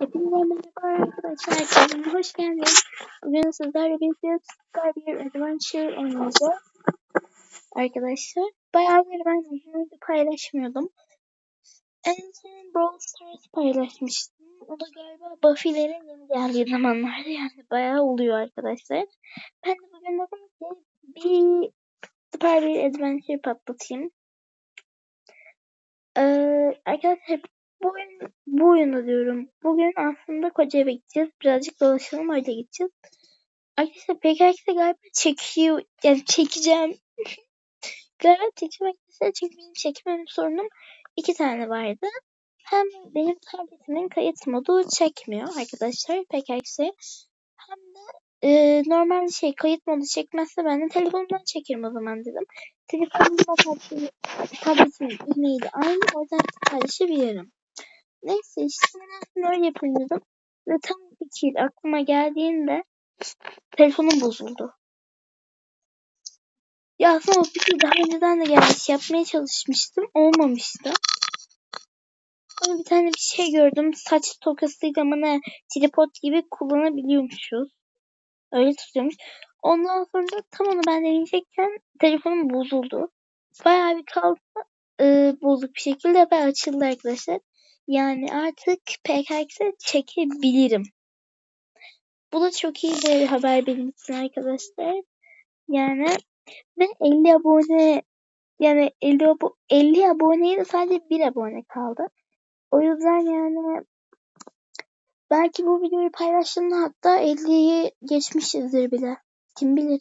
Hepinize merhaba arkadaşlar. Kanalıma hoş geldiniz. Bugün sizlerle birlikte bir adventure oynayacağız. Arkadaşlar. Bayağıdır ben videoyu paylaşmıyordum. En son Brawl Stars paylaşmıştım. O da galiba Buffy'lerin yeni geldiği zamanlarda yani bayağı oluyor arkadaşlar. Ben de bugün dedim ki bir bir adventure patlatayım. Ee, arkadaşlar bu oyun, bu oyunu diyorum. Bugün aslında Kocaeli'ye gideceğiz. Birazcık dolaşalım öyle gideceğiz. Arkadaşlar PKX'de galiba çekiyor. Yani çekeceğim. galiba çekeceğim arkadaşlar. Çünkü benim çekmem sorunum iki tane vardı. Hem benim tabletimin kayıt modu çekmiyor arkadaşlar PKX'e. Hem de e, normal şey kayıt modu çekmezse ben de telefonumdan çekerim o zaman dedim. Telefonumda tabletimin, tabletimin e-maili aynı. O yüzden paylaşabilirim. Neyse işte ben öyle yapayım dedim. Ve tam fikir aklıma geldiğinde telefonum bozuldu. Ya aslında o fikir daha önceden de gelmiş. Yapmaya çalışmıştım. Olmamıştı. Sonra bir tane bir şey gördüm. Saç tokasıyla ama ne tripod gibi kullanabiliyormuşuz. Öyle tutuyormuş. Ondan sonra tam onu ben deneyecekken telefonum bozuldu. Bayağı bir kaldı e, bozuk bir şekilde ve açıldı arkadaşlar. Yani artık PKX'e çekebilirim. Bu da çok iyi bir haber benim için arkadaşlar. Yani ve 50 abone yani 50, abo 50 aboneye de sadece 1 abone kaldı. O yüzden yani belki bu videoyu paylaştığımda hatta 50'yi geçmişizdir bile. Kim bilir.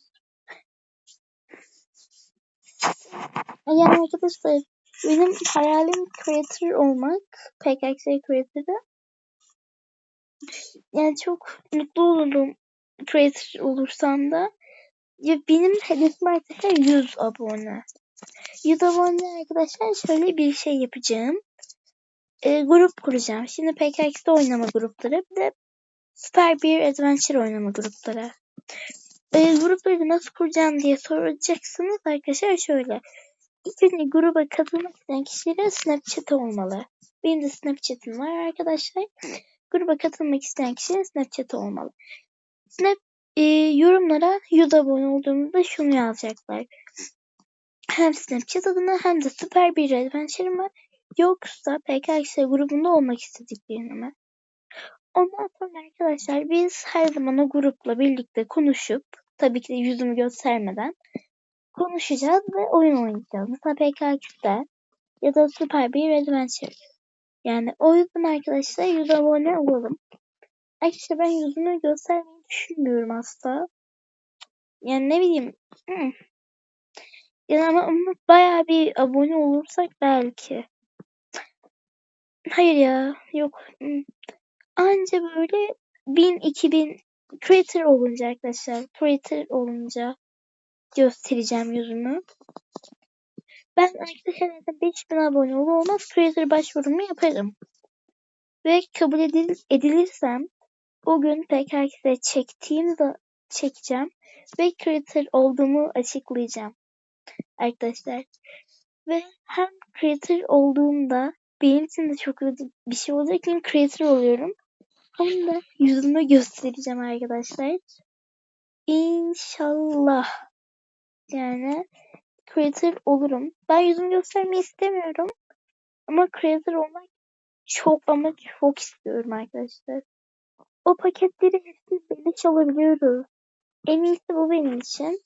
Yani arkadaşlar benim hayalim creator olmak. PKX creator'da. Yani çok mutlu olurum creator olursam da. Ya benim hedefim arkadaşlar 100 abone. 100 abone arkadaşlar şöyle bir şey yapacağım. E, grup kuracağım. Şimdi PKX'de oynama grupları bir de Süper bir Adventure oynama grupları. E, grupları nasıl kuracağım diye soracaksınız arkadaşlar şöyle. İlk önce gruba katılmak isteyen kişilerin Snapchat olmalı. Benim de Snapchat'im var arkadaşlar. Gruba katılmak isteyen kişilerin Snapchat olmalı. Snap e, yorumlara 100 abone olduğumuzda şunu yazacaklar. Hem Snapchat adına hem de süper bir adventure'ım var. Yoksa PKX grubunda olmak istediklerini mi? Ondan sonra arkadaşlar biz her zaman o grupla birlikte konuşup tabii ki de yüzümü göstermeden konuşacağız ve oyun oynayacağız. Mesela PKX'de ya da süper bir adventure. Yani o yüzden arkadaşlar 100 abone olalım. Arkadaşlar ben yüzümü göstermeyi düşünmüyorum asla. Yani ne bileyim. Hmm. Yani ama, ama bayağı bir abone olursak belki. Hayır ya. Yok. Hmm. Anca böyle 1000-2000 creator olunca arkadaşlar. Creator olunca göstereceğim yüzümü. Ben arkadaşlar 5000 abone olur olmaz creator başvurumu yaparım. Ve kabul edil edilirsem o gün PKX'de çektiğim de çekeceğim ve creator olduğumu açıklayacağım arkadaşlar. Ve hem creator olduğumda benim için de çok bir şey olacak çünkü creator oluyorum. Hem de yüzümü göstereceğim arkadaşlar. İnşallah. Yani creator olurum. Ben yüzümü göstermeyi istemiyorum. Ama creator olmak çok ama çok istiyorum arkadaşlar. O paketleri hepsini beleş alabiliyoruz. En iyisi bu benim için.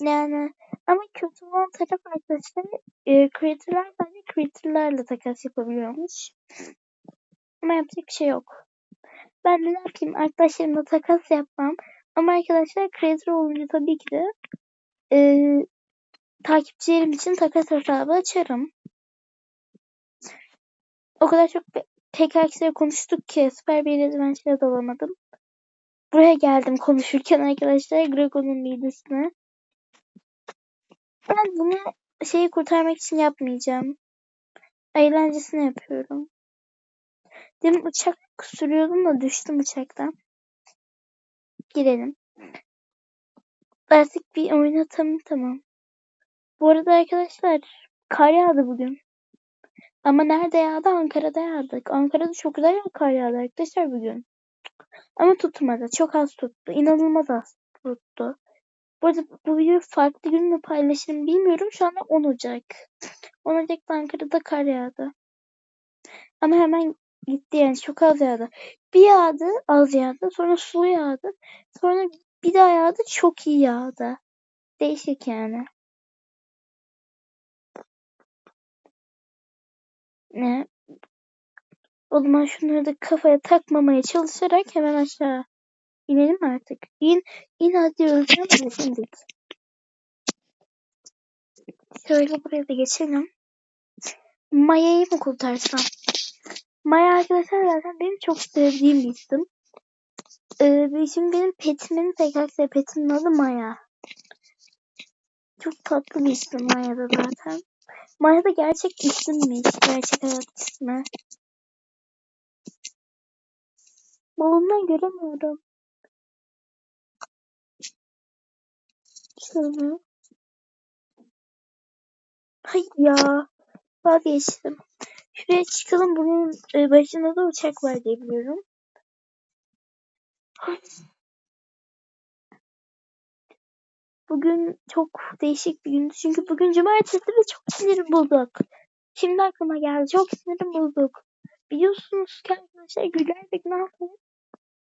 Yani ama kötü olan taraf arkadaşlar e, creator'lar sadece creator'larla takas yapabiliyormuş. Ama yapacak bir şey yok. Ben ne yapayım arkadaşlarımla takas yapmam. Ama arkadaşlar creator olunca tabii ki de e, takipçilerim için takas hesabı açarım. O kadar çok PKX'le konuştuk ki süper bir adventure'a dalamadım. Buraya geldim konuşurken arkadaşlar Grego'nun midesine. Ben bunu şeyi kurtarmak için yapmayacağım. Eğlencesine yapıyorum. Demin uçak sürüyordum da düştüm uçaktan. Girelim. Artık bir oynatalım tamam. Bu arada arkadaşlar kar yağdı bugün. Ama nerede yağdı? Ankara'da yağdı. Ankara'da çok güzel kar yağdı arkadaşlar bugün. Ama tutmadı. Çok az tuttu. İnanılmaz az tuttu. Bu arada bu videoyu farklı günle paylaşırım bilmiyorum. Şu anda 10 Ocak. 10 Ocak'ta Ankara'da kar yağdı. Ama hemen gitti yani çok az yağdı. Bir yağdı az yağdı. Sonra su yağdı. Sonra bir daha yağdı çok iyi yağdı. Değişik yani. Ne? O zaman şunları da kafaya takmamaya çalışarak hemen aşağı inelim artık. İn, in hadi öleceğim şimdi. Şöyle buraya da geçelim. Maya'yı mı kurtarsam? Maya arkadaşlar zaten benim çok sevdiğim bir isim. Ee, şimdi benim petimin PKX petimin adı Maya. Çok tatlı bir isim Maya da zaten. Maya da gerçek isimmiş. Gerçek hayat ismi. Balondan göremiyorum. Şöyle. Hayır ya. Vazgeçtim. Şuraya çıkalım. Bunun e, başında da uçak var diye biliyorum. Bugün çok değişik bir gündü. Çünkü bugün cumartesi ve çok sinirim bulduk. Şimdi aklıma geldi. Çok sinirim bulduk. Biliyorsunuz ki arkadaşlar gülerdik ne yapalım?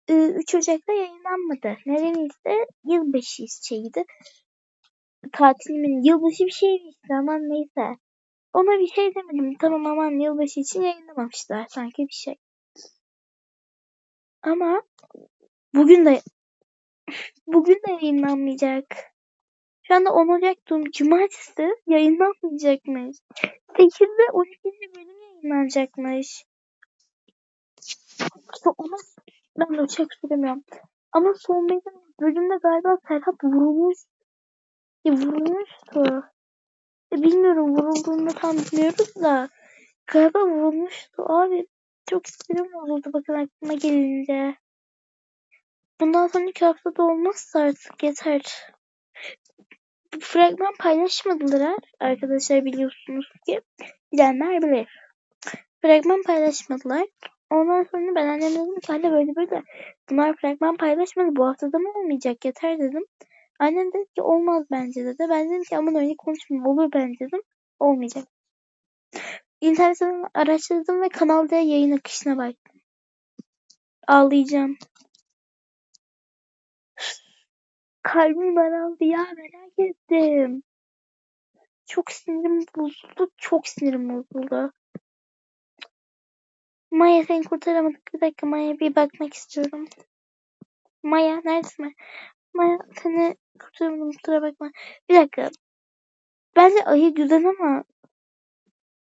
Ee, 3 Ocak'ta yayınlanmadı. Nedeni ise yılbaşı şeydi. Tatilimin yılbaşı bir şeydi işte aman neyse. Ona bir şey demedim. Tamam aman yılbaşı için yayınlamamışlar sanki bir şey. Ama bugün de bugün de yayınlanmayacak. Şu anda 10 Ocak Cumartesi yayınlanmayacakmış. 8 ve 12. bölüm yayınlanacakmış. İşte ona ben de uçak süremiyorum. Ama son bölümde galiba Serhat vurulmuş. Ya vurulmuştu. Ya bilmiyorum vurulduğunu tam bilmiyoruz da. Galiba vurulmuştu abi. Çok sinirim olurdu bakın aklıma gelince. Bundan sonraki haftada olmazsa artık yeter. Fragman paylaşmadılar arkadaşlar biliyorsunuz ki. Bilenler bilir. Fragman paylaşmadılar. Ondan sonra ben annemle dedim ki böyle böyle bunlar fragman paylaşmadı bu haftada mı olmayacak yeter dedim. Annem dedi ki olmaz bence dedi. Ben dedim ki aman öyle konuşmayayım olur bence dedim. Olmayacak. İnternetten araştırdım ve kanalda yayın akışına baktım. Ağlayacağım. Kalbim daraldı ya merak ettim. Çok sinirim bozuldu. Çok sinirim bozuldu. Maya seni kurtaramadık. Bir dakika Maya bir bakmak istiyorum. Maya neredesin? Maya seni kurtaramadım kusura bakma. Bir dakika. Bence ayı güzel ama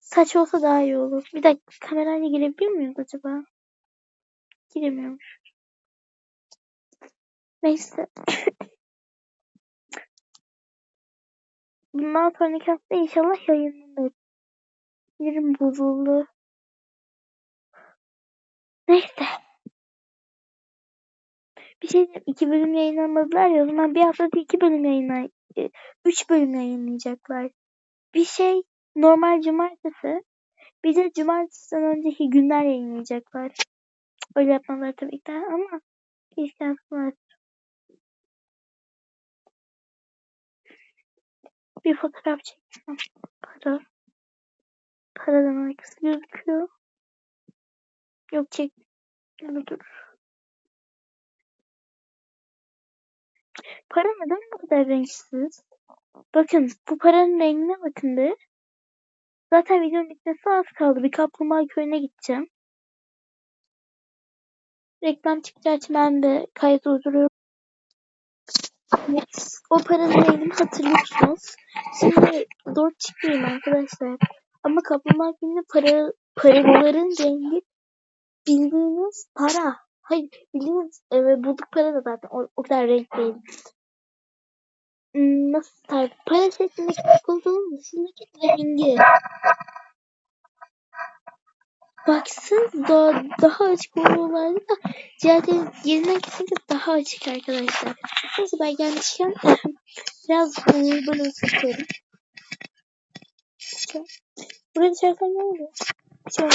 saç olsa daha iyi olur. Bir dakika kamerayla girebiliyor muyuz acaba? Giremiyormuş. Neyse. Bundan sonraki hafta inşallah yayınlanır. Yerim bozuldu. Neyse. Bir şey diyeyim. iki bölüm yayınlamadılar ya o zaman bir haftada iki bölüm yayınlay e, üç bölüm yayınlayacaklar. Bir şey normal cumartesi bir de cumartesiden önceki günler yayınlayacaklar. Öyle yapmaları tabii ki ama keşke var. Bir fotoğraf çekeceğim. Para. Paradan arkası gözüküyor. Yok çek. Dur dur. Para neden bu kadar renksiz? Bakın bu paranın rengine bakın bir. Zaten videonun bitmesi az kaldı. Bir kaplumbağa köyüne gideceğim. Reklam çıkacağı için ben de kayıt durduruyorum. Evet, o paranın rengini hatırlıyorsunuz. Şimdi doğru çıkmayayım arkadaşlar. Ama kaplumbağa köyünde para, paraların rengi bildiğiniz para. Hayır bildiğiniz e, bulduk para da zaten o, o kadar renk değil. Hmm, nasıl tarif? Para şeklindeki çikolatanın dışındaki rengi. Baksanıza daha, daha açık oluyorlardı da diğerleri yerinden kesinlikle daha açık arkadaşlar. Neyse ben gelmişken biraz böyle ısıtıyorum. Buraya dışarıdan ne oluyor? Bir şey.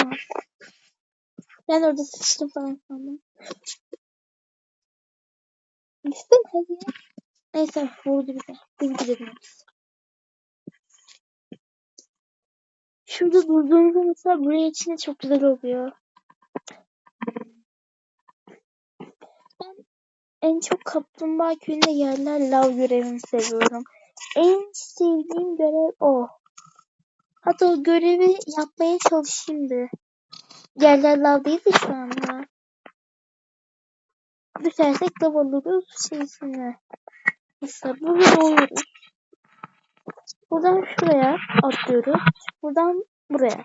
Ben orada sıçtım falan sandım. Düştüm hadi. Neyse vurdu bize. Biz gidelim. Şurada durduğumuzda mesela buraya içinde çok güzel oluyor. Ben en çok kaplumbağa köyünde yerler lav görevini seviyorum. En sevdiğim görev o. Hatta o görevi yapmaya çalışayım bir. Yerler lav değil de şu anda. Düşersek lav oluruz şeysine. Mesela burada oluruz. Buradan şuraya atlıyoruz. Buradan buraya.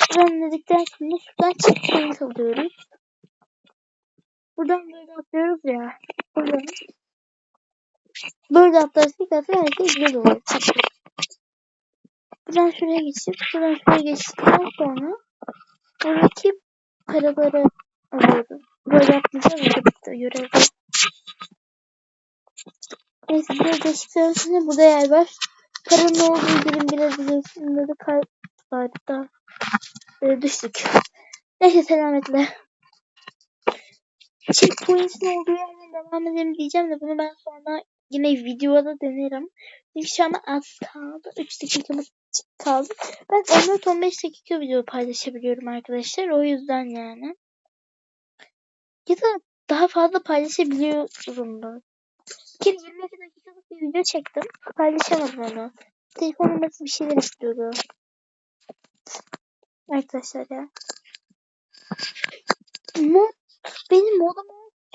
Buradan dedikten sonra şuradan checkpoint alıyoruz. Buradan böyle atlıyoruz ya. Buradan. Böyle atlarsak zaten her şey güzel olur. Buradan şuraya geçip buradan şuraya geçtikten sonra buradaki paraları alıyoruz. Böyle yapmayacağız ya bitti görevde. Neyse buraya geçtikten sonra burada yer var. Paranın olduğu birim biraz ilerisinde de kar vardı da e, düştük. Neyse selametle. Checkpoint'in olduğu yerden devam edelim diyeceğim de bunu ben sonra yine videoda denerim. Çünkü şu an az kaldı. 3 dakikamız kaldı. Ben 14-15 dakika video paylaşabiliyorum arkadaşlar. O yüzden yani. Ya da daha fazla paylaşabiliyorum. Bir kere 22 dakikalık bir video çektim. Paylaşamadım onu. Telefonum nasıl bir şeyler istiyordu. Arkadaşlar ya. Mod, benim modum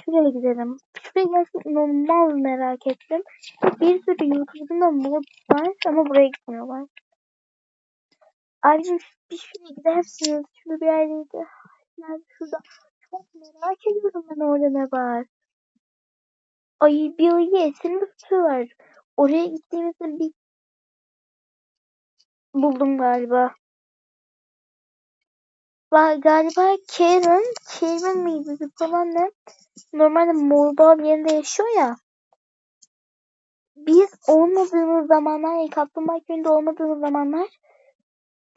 şuraya gidelim. Şuraya gerçekten normal merak ettim. Bir sürü YouTube'da mod var ama buraya gitmiyorlar. Abicim bir şuraya gidersiniz. Şurada bir yerdeydi. Nerede şurada. Çok merak ediyorum ben orada ne var. Ay bir ayı esirimi tutuyorlar. Oraya gittiğimizde bir buldum galiba. Var galiba Karen, Karen miydi falan ne? Normalde Morbal yerinde yaşıyor ya. Biz olmadığımız zamanlar, yani Kaplumbağa köyünde olmadığımız zamanlar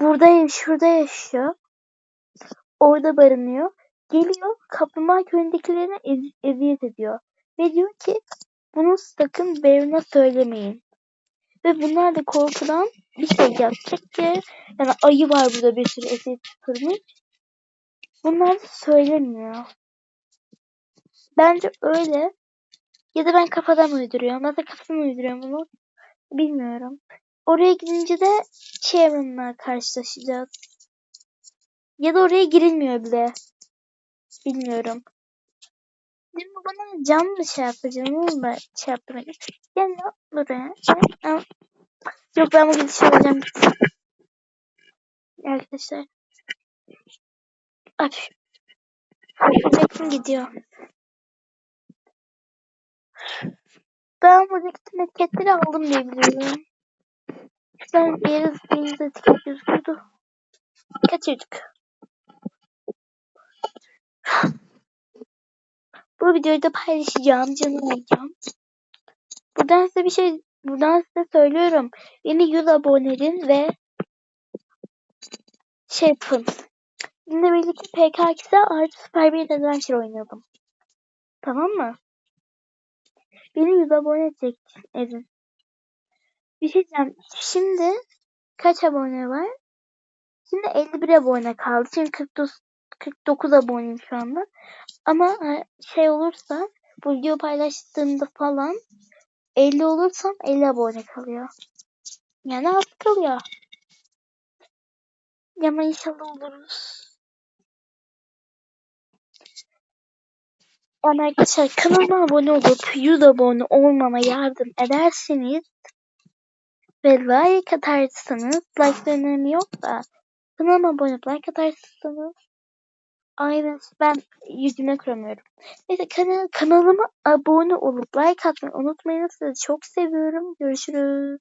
burada şurada yaşıyor. Orada barınıyor. Geliyor Kaplumbağa köyündekilerine ez eziyet ediyor. Ve diyor ki bunu sakın Bevne söylemeyin. Ve bunlar da korkudan bir şey yapacak ki yani ayı var burada bir sürü eziyet kırmış. Bunlar da söylemiyor. Bence öyle. Ya da ben kafadan uyduruyorum. Ya da kafadan uyduruyorum bunu. Bilmiyorum. Oraya gidince de Sharon'la karşılaşacağız. Ya da oraya girilmiyor bile. Bilmiyorum. Şimdi bana cam mı şey yapacağım? Onu da şey yaptırmak Gel buraya. Yok ben bu gidişi alacağım. Arkadaşlar. Abi. Jackson gidiyor. Ben buradaki etiketleri aldım diye biliyorum. Şuradan bir yere zıplayınca etiket gözüküyordu. Kaçırdık. Bu videoyu da paylaşacağım. Canım olacağım. Buradan size bir şey buradan size söylüyorum. Yeni 100 abone edin ve şey yapın. Bizimle birlikte PKX'e artı Super bir Adventure oynayalım. Tamam mı? Beni 100 abone edecek edin. Bir şey diyeceğim. Şimdi kaç abone var? Şimdi 51 abone kaldı. Şimdi 49, 49 aboneyim şu anda. Ama şey olursa bu video paylaştığımda falan 50 olursam 50 abone kalıyor. Yani az kalıyor. Ama inşallah oluruz. Yani arkadaşlar kanalıma abone olup 100 abone olmama yardım ederseniz ve like atarsanız like önemi yok da kanalıma abone olup like atarsanız aynen ben yüzüme kuramıyorum. Neyse kanal, kanalıma abone olup like atmayı unutmayın. Sizi çok seviyorum. Görüşürüz.